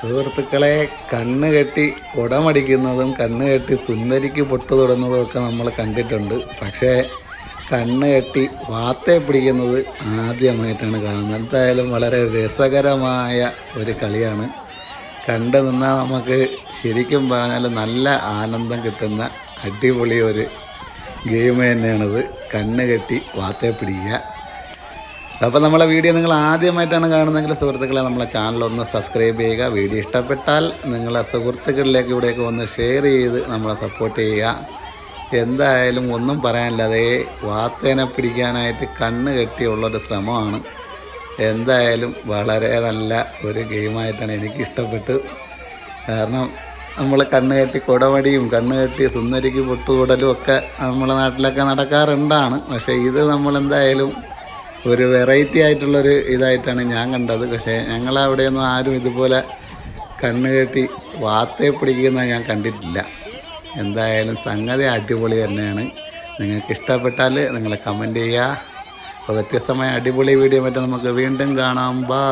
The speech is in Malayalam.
സുഹൃത്തുക്കളെ കണ്ണ് കെട്ടി കുടമടിക്കുന്നതും കണ്ണ് കെട്ടി സുന്ദരിക്ക് പൊട്ടു തൊടുന്നതും ഒക്കെ നമ്മൾ കണ്ടിട്ടുണ്ട്. പക്ഷേ കണ്ണ് കെട്ടി വാത്തെ പിടിക്കുന്നത് ആദ്യമായിട്ടാണ് കാണുന്നത്. എന്തായാലും വളരെ രസകരമായ ഒരു കളിയാണ്. കണ്ടു നിന്നാൽ നമുക്ക് ശരിക്കും പറഞ്ഞാൽ നല്ല ആനന്ദം കിട്ടുന്ന അടിപൊളി ഒരു ഗെയിം തന്നെയാണിത്. കണ്ണ് കെട്ടി വാത്തെ പിടിക്കുക. അപ്പോൾ നമ്മളെ വീഡിയോ നിങ്ങൾ ആദ്യമായിട്ടാണ് കാണുന്നതെങ്കിൽ സുഹൃത്തുക്കളെ നമ്മളെ ചാനൽ ഒന്ന് സബ്സ്ക്രൈബ് ചെയ്യുക. വീഡിയോ ഇഷ്ടപ്പെട്ടാൽ നിങ്ങളെ സുഹൃത്തുക്കളിലേക്ക് ഇവിടെയൊക്കെ ഒന്ന് ഷെയർ ചെയ്ത് നമ്മളെ സപ്പോർട്ട് ചെയ്യുക. എന്തായാലും ഒന്നും പറയാനില്ലാതെ വാത്തേനെ പിടിക്കാനായിട്ട് കണ്ണ് കെട്ടിയുള്ളൊരു ശ്രമമാണ്. എന്തായാലും വളരെ നല്ല ഒരു ഗെയിമായിട്ടാണ് എനിക്ക് ഇഷ്ടപ്പെട്ടു. കാരണം നമ്മൾ കണ്ണ് കെട്ടി കുടമടിയും കണ്ണ് കെട്ടി സുന്ദരിക്ക് പൊട്ടുകൂടലും ഒക്കെ നമ്മുടെ നാട്ടിലൊക്കെ നടക്കാറുണ്ടാണ്. പക്ഷേ ഇത് നമ്മളെന്തായാലും ഒരു വെറൈറ്റി ആയിട്ടുള്ളൊരു ഇതായിട്ടാണ് ഞാൻ കണ്ടത്. പക്ഷേ ഞങ്ങളവിടെയൊന്നും ആരും ഇതുപോലെ കണ്ണ് കെട്ടി വാർത്തയെ പിടിക്കുന്ന ഞാൻ കണ്ടിട്ടില്ല. എന്തായാലും സംഗതി അടിപൊളി തന്നെയാണ്. നിങ്ങൾക്ക് ഇഷ്ടപ്പെട്ടാൽ നിങ്ങൾ കമന്റ് ചെയ്യുക. അപ്പോൾ വ്യത്യസ്തമായ അടിപൊളി വീഡിയോ മറ്റും നമുക്ക് വീണ്ടും കാണാം. ബാ